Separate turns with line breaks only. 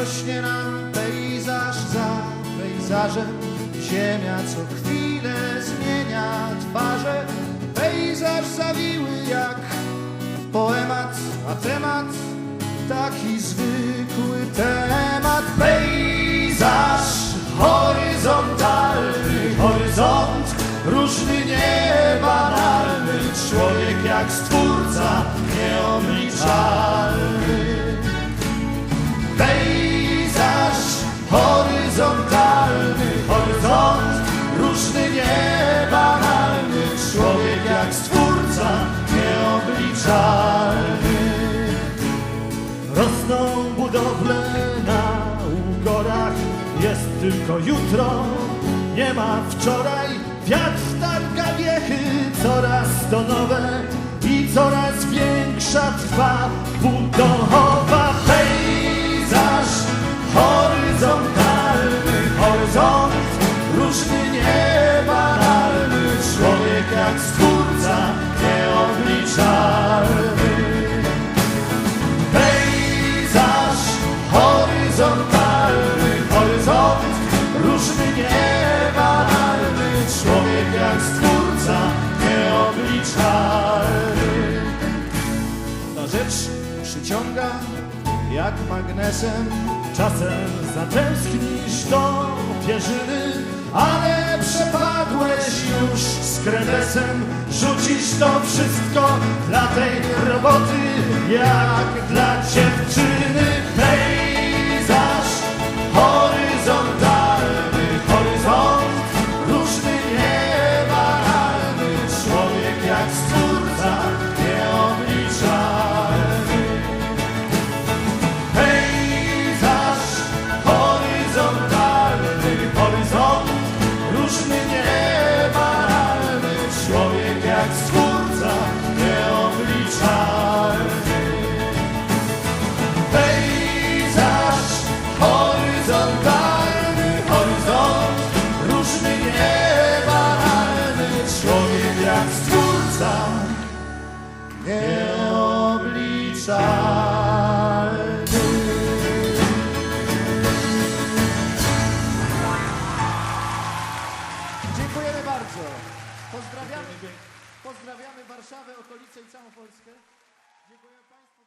rośnie nam pejzaż za pejzażem. Ziemia co chwilę zmienia twarze, pejzaż zawiły jak poemat, a temat taki zwykły temat. Pejzaż horyzontalny, horyzont różny, niebanalny, człowiek jak stwórca nieobliczalny.
Rosną budowle na ugorach, jest tylko jutro, nie ma wczoraj. Wiatr targa wiechy, coraz to nowe i coraz większa trwa budowa.
Pejzaż horyzontalny, horyzont różny, niebanalny, horyzontalny, horyzont różny, niebanalny, człowiek jak stwórca nieobliczalny. Ta rzecz przyciąga jak magnesem,
Czasem zatęsknisz do pierzyny,
ale przepadłeś już z kretesem. Rzucisz to wszystko dla tej roboty, jak dla dziewczyny. Jak stwórca nieobliczalny. Pejzaż horyzontalny, horyzont różny, niebanalny, człowiek jak stwórca nieobliczalny. Dziękujemy bardzo. Pozdrawiamy, Pozdrawiamy Warszawę, okolice i całą Polskę. Dziękuję Państwu.